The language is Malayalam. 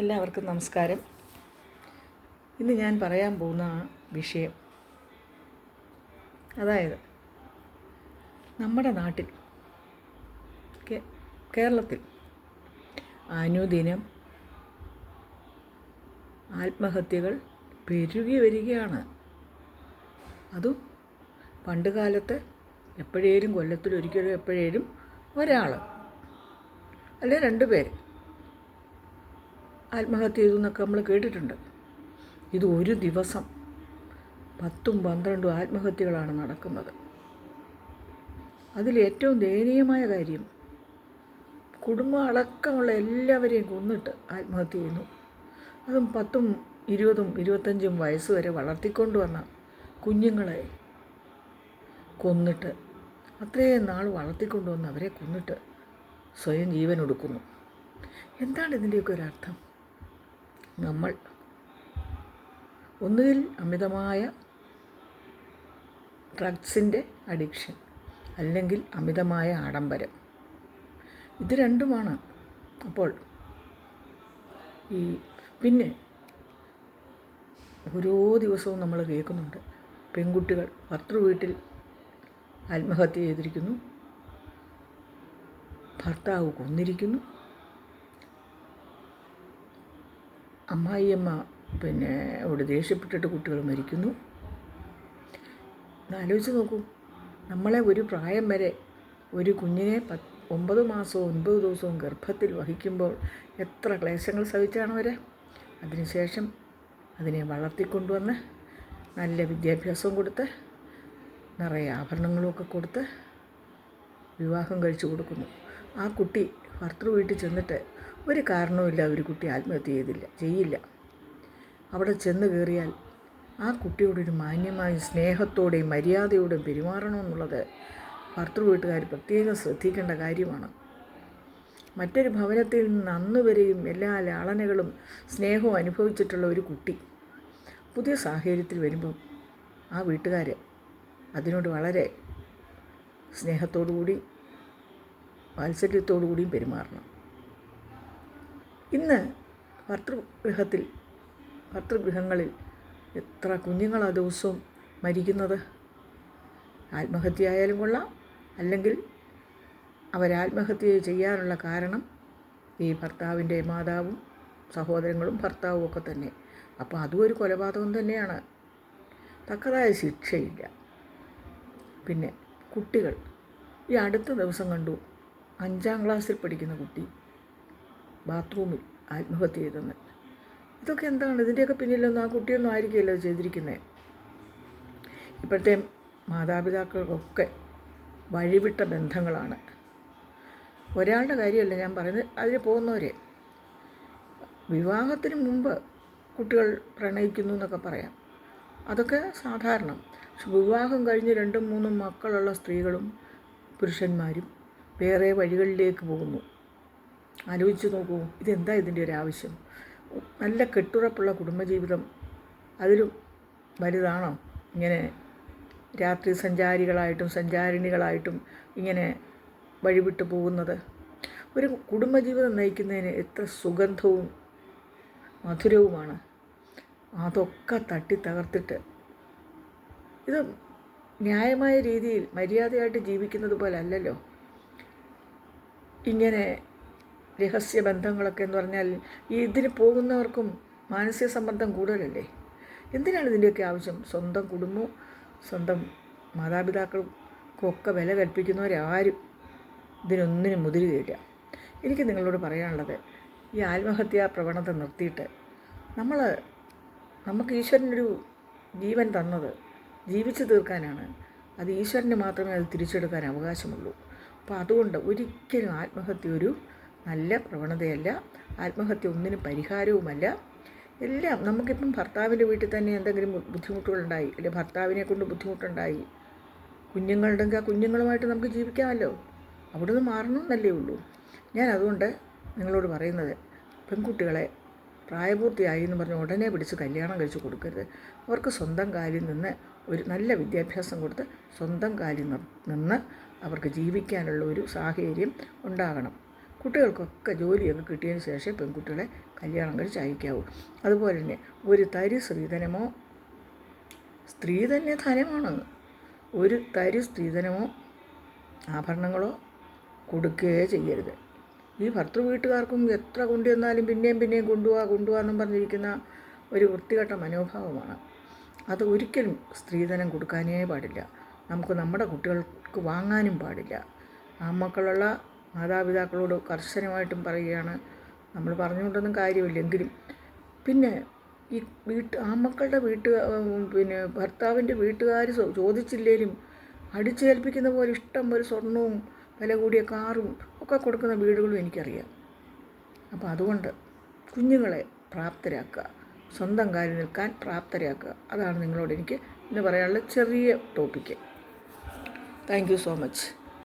എല്ലാവർക്കും നമസ്കാരം. ഇന്ന് ഞാൻ പറയാൻ പോകുന്ന വിഷയം അതായത് നമ്മുടെ നാട്ടിൽ കേരളത്തിൽ അനുദിനം ആത്മഹത്യകൾ പെരുകി വരികയാണ്. അതും പണ്ട് കാലത്ത് എപ്പോഴേലും കൊല്ലത്തിലൊരിക്കലും എപ്പോഴേലും ഒരാൾ അല്ലെ രണ്ട് പേര്. ആത്മഹത്യ ചെയ്തു എന്നൊക്കെ നമ്മൾ കേട്ടിട്ടുണ്ട്. ഇത് ഒരു ദിവസം പത്തും പന്ത്രണ്ടും ആത്മഹത്യകളാണ് നടക്കുന്നത്. അതിൽ ഏറ്റവും ദയനീയമായ കാര്യം കുടുംബം അടക്കമുള്ള എല്ലാവരെയും കൊന്നിട്ട് ആത്മഹത്യ ചെയ്യുന്നു. അതും പത്തും ഇരുപതും ഇരുപത്തഞ്ചും വയസ്സ് വരെ വളർത്തിക്കൊണ്ടുവന്ന കുഞ്ഞുങ്ങളെ കൊന്നിട്ട് അത്രയും നാൾ വളർത്തിക്കൊണ്ടുവന്ന് അവരെ കൊന്നിട്ട് സ്വയം ജീവൻ ഒടുക്കുന്നു. എന്താണ് ഇതിന്റെയൊക്കെ ഒരർത്ഥം നമ്മൾ. ഒന്നുകിൽ അമിതമായ ഡ്രഗ്സിന്റെ അഡിക്ഷൻ അല്ലെങ്കിൽ അമിതമായ ആഡംബരം. ഇത് രണ്ടുമാണ് അപ്പോൾ ഈ പിന്നെ ഓരോ ദിവസവും നമ്മൾ കേൾക്കുന്നുണ്ട്. പെൺകുട്ടികൾ ഭർത്തൃ വീട്ടിൽ ആത്മഹത്യ ചെയ്തിരിക്കുന്നു. ഭർത്താവ് കൊന്നിരിക്കുന്നു. അമ്മായിയമ്മ പിന്നെ അവിടെ ദേഷ്യപ്പെട്ടിട്ട് കുട്ടികൾ മരിക്കുന്നു. ആലോചിച്ച് നോക്കൂ. നമ്മളെ ഒരു പ്രായം വരെ ഒരു കുഞ്ഞിനെ പത്ത് ഒമ്പത് മാസവും ഒൻപത് ദിവസവും ഗർഭത്തിൽ വഹിക്കുമ്പോൾ എത്ര ക്ലേശങ്ങൾ സഹിച്ചാണ് അവർ അതിനുശേഷം അതിനെ വളർത്തിക്കൊണ്ടുവന്ന് നല്ല വിദ്യാഭ്യാസവും കൊടുത്ത് നിറയെ ആഭരണങ്ങളുമൊക്കെ കൊടുത്ത് വിവാഹം കഴിച്ചു കൊടുക്കുന്നു. ആ കുട്ടി ഭർത്തൃ വീട്ടിൽ ചെന്നിട്ട് ഒരു കാരണവുമില്ല ഒരു കുട്ടി ആത്മഹത്യ ചെയ്തില്ല ചെയ്യില്ല. അവിടെ ചെന്ന് കയറിയാൽ ആ കുട്ടിയോടൊരു മാന്യമായ സ്നേഹത്തോടെയും മര്യാദയോടെയും പെരുമാറണമെന്നുള്ളത് ഭർത്തൃ വീട്ടുകാർ പ്രത്യേകം ശ്രദ്ധിക്കേണ്ട കാര്യമാണ്. മറ്റൊരു ഭവനത്തിൽ നിന്ന് അന്ന് വരെയും എല്ലാ ലാളനകളും സ്നേഹവും അനുഭവിച്ചിട്ടുള്ള ഒരു കുട്ടി പുതിയ സാഹചര്യത്തിൽ വരുമ്പം ആ വീട്ടുകാർ അതിനോട് വളരെ സ്നേഹത്തോടു കൂടി വാത്സല്യത്തോടു കൂടിയും പെരുമാറണം. ഇന്ന് ഭർത്തൃഗൃഹത്തിൽ ഭർത്തൃഗൃഹങ്ങളിൽ എത്ര കുഞ്ഞുങ്ങളാ ദിവസവും മരിക്കുന്നത്? ആത്മഹത്യ ആയാലും കൊള്ളാം. അല്ലെങ്കിൽ അവരാത്മഹത്യ ചെയ്യാനുള്ള കാരണം ഈ ഭർത്താവിന്റെ മാതാവും സഹോദരങ്ങളും ഭർത്താവും ഒക്കെ തന്നെ. അപ്പോൾ അതും ഒരു കൊലപാതകം തന്നെയാണ്. തക്കതായ ശിക്ഷയില്ല. പിന്നെ കുട്ടികൾ. ഈ അടുത്ത ദിവസം കണ്ടു അഞ്ചാം ക്ലാസ്സിൽ പഠിക്കുന്ന കുട്ടി ബാത്റൂമിൽ ആത്മഹത്യ ചെയ്തെന്ന് ഇതൊക്കെ എന്താണ്? ഇതിന്റെയൊക്കെ പിന്നിലൊന്നും ആ കുട്ടിയൊന്നും ആയിരിക്കുമല്ലോ ചെയ്തിരിക്കുന്നത് ഇപ്പോഴത്തെ മാതാപിതാക്കൾക്കൊക്കെ വഴിവിട്ട ബന്ധങ്ങളാണ്. ഒരാളുടെ കാര്യമല്ല ഞാൻ പറയുന്നത്. അതിന് പോകുന്നവരെ വിവാഹത്തിന് മുമ്പ് കുട്ടികൾ പ്രണയിക്കുന്നു എന്നൊക്കെ പറയാം. അതൊക്കെ സാധാരണ. പക്ഷെ വിവാഹം കഴിഞ്ഞ് രണ്ടും മൂന്നും മക്കളുള്ള സ്ത്രീകളും പുരുഷന്മാരും വേറെ വഴികളിലേക്ക് പോകുന്നു. ആലോചിച്ച് നോക്കൂ ഇതെന്താ ഇതിന്റെ ഒരു ആവശ്യം? നല്ല കെട്ടുറപ്പുള്ള കുടുംബജീവിതം അതിലും വലുതാണോ? ഇങ്ങനെ രാത്രി സഞ്ചാരികളായിട്ടും സഞ്ചാരിണികളായിട്ടും ഇങ്ങനെ വഴിവിട്ട് പോകുന്നത്. ഒരു കുടുംബജീവിതം നയിക്കുന്നതിന് എത്ര സുഗന്ധവും മധുരവുമാണ്. അതൊക്കെ തട്ടി തകർത്തിട്ട് ഇത് ന്യായമായ രീതിയിൽ മര്യാദയായിട്ട് ജീവിക്കുന്നത് പോലെ അല്ലല്ലോ. ഇങ്ങനെ രഹസ്യ ബന്ധങ്ങളൊക്കെ എന്ന് പറഞ്ഞാൽ ഈ ഇതിന് പോകുന്നവർക്കും മാനസിക സമ്മർദ്ദം കൂടുതലല്ലേ? എന്തിനാണ് ഇതിന്റെയൊക്കെ ആവശ്യം? സ്വന്തം കുടുംബവും സ്വന്തം മാതാപിതാക്കൾക്കും ഒക്കെ വില കൽപ്പിക്കുന്നവരാരും ഇതിനൊന്നിനും മുതിരുകയില്ല എനിക്ക് നിങ്ങളോട് പറയാനുള്ളത് ഈ ആത്മഹത്യാ പ്രവണത നിർത്തിയിട്ട് നമ്മൾ നമുക്ക് ഈശ്വരനൊരു ജീവൻ തന്നത് ജീവിച്ചു തീർക്കാനാണ്. അത് ഈശ്വരന് മാത്രമേ അത് തിരിച്ചെടുക്കാൻ അവകാശമുള്ളൂ. അപ്പോൾ അതുകൊണ്ട് ഒരിക്കലും ആത്മഹത്യ ഒരു നല്ല പ്രവണതയല്ല. ആത്മഹത്യ ഒന്നിനും പരിഹാരവുമല്ല. എല്ലാം നമുക്കിപ്പം ഭർത്താവിന്റെ വീട്ടിൽ തന്നെ എന്തെങ്കിലും ബുദ്ധിമുട്ടുകളുണ്ടായി അല്ലെങ്കിൽ ഭർത്താവിനെ കൊണ്ട് ബുദ്ധിമുട്ടുണ്ടായി കുഞ്ഞുങ്ങളുണ്ടെങ്കിൽ ആ കുഞ്ഞുങ്ങളുമായിട്ട് നമുക്ക് ജീവിക്കാമല്ലോ. അവിടെ നിന്ന് മാറണമെന്നല്ലേ ഉള്ളൂ. ഞാൻ അതുകൊണ്ട് നിങ്ങളോട് പറയുന്നത് പെൺകുട്ടികളെ പ്രായപൂർത്തിയായി എന്ന് പറഞ്ഞ് ഉടനെ പിടിച്ച് കല്യാണം കഴിച്ച് കൊടുക്കരുത്. അവർക്ക് സ്വന്തം കാലിൽ നിന്ന് ഒരു നല്ല വിദ്യാഭ്യാസം കൊടുത്ത് സ്വന്തം കാലിൽ നിന്ന് അവർക്ക് ജീവിക്കാനുള്ള ഒരു സാഹചര്യം ഉണ്ടാകണം. കുട്ടികൾക്കൊക്കെ ജോലിയൊക്കെ കിട്ടിയതിന് ശേഷം പെൺകുട്ടികളെ കല്യാണം കഴിച്ച് അയക്കാവൂ. അതുപോലെ തന്നെ ഒരു തരി സ്ത്രീധനമോ സ്ത്രീ തന്നെ ധനമാണ് ഒരു തരി സ്ത്രീധനമോ ആഭരണങ്ങളോ കൊടുക്കുകയേ ചെയ്യരുത്. ഈ ഭർത്തൃ വീട്ടുകാർക്കും എത്ര കൊണ്ടുവന്നാലും പിന്നെയും പിന്നെയും കൊണ്ടുപോവാ കൊണ്ടുപോകാന്നും പറഞ്ഞിരിക്കുന്ന ഒരു വൃത്തികെട്ട മനോഭാവമാണ്. അത് ഒരിക്കലും സ്ത്രീധനം കൊടുക്കാനേ പാടില്ല. നമുക്ക് നമ്മുടെ കുട്ടികൾക്ക് വാങ്ങാനും പാടില്ല. ആമക്കളുള്ള മാതാപിതാക്കളോട് കർശനമായിട്ടും പറയുകയാണ്. നമ്മൾ പറഞ്ഞുകൊണ്ടൊന്നും കാര്യമില്ലെങ്കിലും. പിന്നെ ഈ വീട്ട് ആമക്കളുടെ വീട്ട് പിന്നെ ഭർത്താവിന്റെ വീട്ടുകാർ ചോദിച്ചില്ലേലും അടിച്ചേൽപ്പിക്കുന്ന പോലെ ഇഷ്ടം പോലെ സ്വർണവും വില കൂടിയ കാറും ഒക്കെ കൊടുക്കുന്ന വീടുകളും എനിക്കറിയാം. അപ്പോൾ അതുകൊണ്ട് കുഞ്ഞുങ്ങളെ പ്രാപ്തരാക്കുക. സ്വന്തം കാര്യം നിൽക്കാൻ പ്രാപ്തരാക്കുക. അതാണ് നിങ്ങളോട് എനിക്ക് ഇന്ന് പറയാനുള്ള ചെറിയ ടോപ്പിക്ക് താങ്ക് സോ മച്ച്